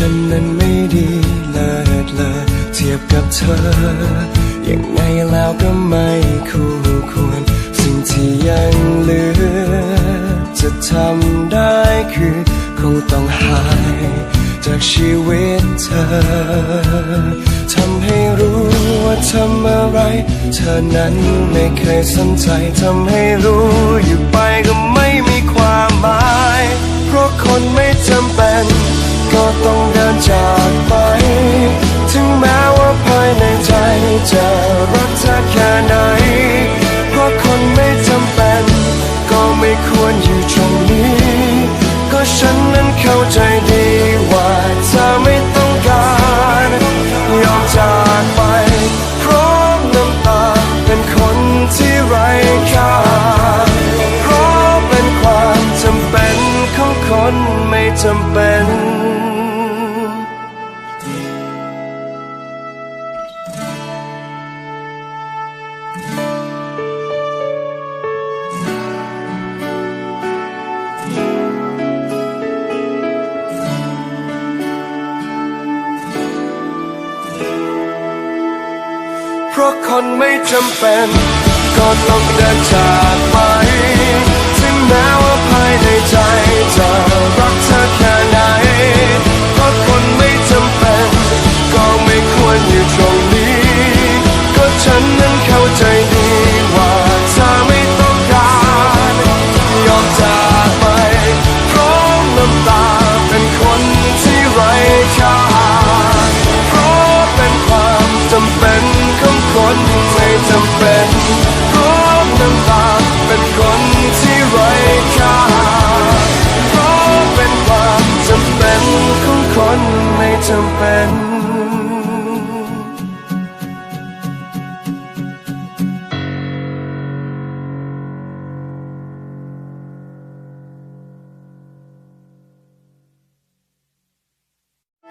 ฉันนั้นไม่ดีเลิศเลอเทียบกับเธอยังไงแล้วก็ไม่คู่ควร สิ่งที่ยังเหลือ จะทำได้คือ คงต้องหาย จากชีวิตเธอ ทำให้รู้ว่าทำอะไร เธอนั้นไม่เคยสนใจ ทำให้รู้อยู่ไปก็ไม่มีความหมาย เพราะคนไม่จำเป็น ก็ต้องเดินจากไป ถึงแม้ว่าภายในใจจะรักเธอแค่ไหน เพราะคนไม่จำเป็น ก็ไม่ควรอยู่ตรงนี้ ก็ฉันนั้นเข้าใจดีว่าเธอไม่ต้องการยอมจากไปพร้อมน้ำตาเป็นคนที่ไร้ค่าเพราะเป็นความจำเป็นของคนไม่จำเป็น เพราะคนไม่จำเป็น ก็ต้องเดินจากไป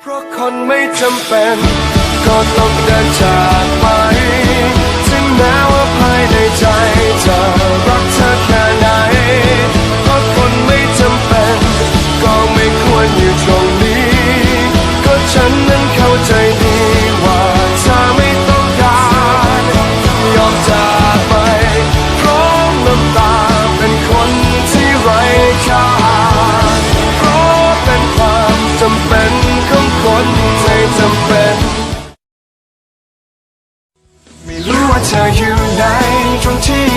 เพราะคนไม่จำเป็น ก็ต้องเดินจากไป ธออยู่ไหนตรงที่